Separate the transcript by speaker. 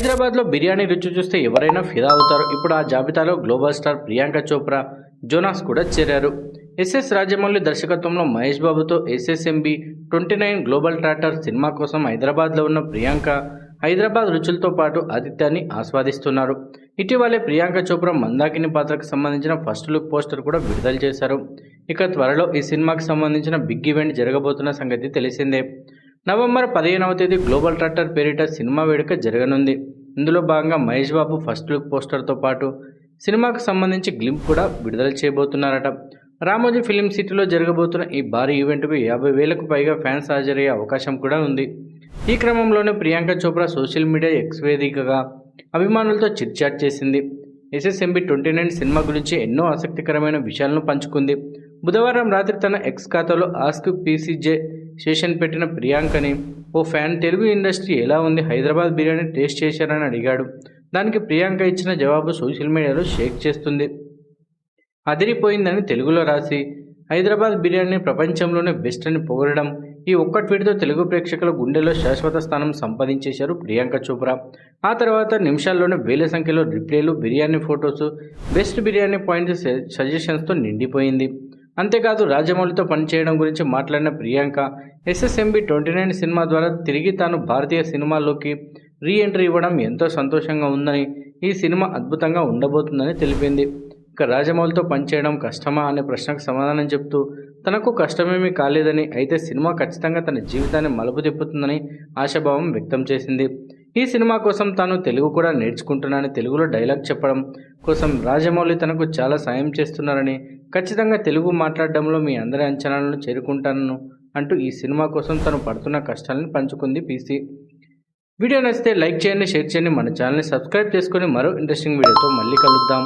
Speaker 1: హైదరాబాద్లో బిర్యానీ రుచి చూస్తే ఎవరైనా ఫిదా అవుతారు. ఇప్పుడు ఆ జాబితాలో global star Priyanka Chopra Jonas కూడా చేరారు. ఎస్ఎస్ రాజమౌళి దర్శకత్వంలో మహేష్ బాబుతో SSMB twenty nine global trotter cinema కోసం హైదరాబాద్లో ఉన్న ప్రియాంక హైదరాబాద్ రుచులతో పాటు ఆతిథ్యాన్ని ఆస్వాదిస్తున్నారు. ఇటీవలే ప్రియాంక చోప్రా మందాకిని పాత్రకు సంబంధించిన ఫస్ట్ లుక్ పోస్టర్ కూడా విడుదల చేశారు. ఇక త్వరలో ఈ సినిమాకి సంబంధించిన బిగ్ ఈవెంట్ జరగబోతున్న సంగతి తెలిసిందే. నవంబర్ పదిహేనవ తేదీ గ్లోబల్ ట్రాక్టర్ పేరిట సినిమా వేడుక జరగనుంది. ఇందులో భాగంగా మహేష్ బాబు ఫస్ట్ లుక్ పోస్టర్తో పాటు సినిమాకు సంబంధించి గ్లింప్ కూడా విడుదల చేయబోతున్నారట. రామోజీ ఫిలిం సిటీలో జరగబోతున్న ఈ భారీ ఈవెంట్కు యాభై వేలకు పైగా ఫ్యాన్స్ హాజరయ్యే అవకాశం కూడా ఉంది. ఈ క్రమంలోనే Priyanka Chopra social media X వేదికగా అభిమానులతో చిట్చాట్ చేసింది. ఎస్ఎస్ఎంబి ట్వంటీ నైన్ సినిమా గురించి ఎన్నో ఆసక్తికరమైన విషయాలను పంచుకుంది. బుధవారం రాత్రి తన ఎక్స్ ఖాతాలో ఆస్క్ పీసీజే సెషన్ పెట్టిన ప్రియాంకని ఓ ఫ్యాన్ తెలుగు ఇండస్ట్రీ ఎలా ఉంది? హైదరాబాద్ బిర్యానీ టేస్ట్ చేశారని అడిగాడు. దానికి ప్రియాంక ఇచ్చిన జవాబు సోషల్ మీడియాలో షేక్ చేస్తుంది. అదిరిపోయిందని తెలుగులో రాసి హైదరాబాద్ బిర్యానీ ప్రపంచంలోనే బెస్ట్ అని పొగడడం ఈ ఒక్క ట్వీట్తో తెలుగు ప్రేక్షకుల గుండెలో శాశ్వత స్థానం సంపాదించేశారు ప్రియాంక చోప్రా. ఆ తర్వాత నిమిషాల్లోనే వేల సంఖ్యలో రిప్లైలు biryani photos best biryani points సజెషన్స్తో నిండిపోయింది. అంతేకాదు రాజమౌళితో పనిచేయడం గురించి మాట్లాడిన ప్రియాంక ఎస్ఎస్ఎంబి ట్వంటీ నైన్ సినిమా ద్వారా తిరిగి తాను భారతీయ సినిమాల్లోకి రీ ఎంట్రీ ఇవ్వడం ఎంతో సంతోషంగా ఉందని ఈ సినిమా అద్భుతంగా ఉండబోతుందని తెలిపింది. ఇక రాజమౌళితో పనిచేయడం కష్టమా అనే ప్రశ్నకు సమాధానం చెప్తూ తనకు కష్టమేమీ కాలేదని అయితే సినిమా ఖచ్చితంగా తన జీవితాన్ని మలుపు తిప్పుతుందని ఆశాభావం వ్యక్తం చేసింది. ఈ సినిమా కోసం తాను తెలుగు కూడా నేర్చుకుంటున్నానని తెలుగులో డైలాగ్ చెప్పడం కోసం రాజమౌళి తనకు చాలా సాయం చేస్తున్నారని ఖచ్చితంగా తెలుగు మాట్లాడడంలో మీ అందరి అంచనాలను చేరుకుంటానను అంటూ ఈ సినిమా కోసం తను పడుతున్న కష్టాలను పంచుకుంది పీసీ. వీడియో నచ్చితే లైక్ చేయండి షేర్ చేయండి మన ఛానల్ని సబ్స్క్రైబ్ చేసుకొని మరో ఇంట్రెస్టింగ్ వీడియోతో మళ్ళీ కలుద్దాం.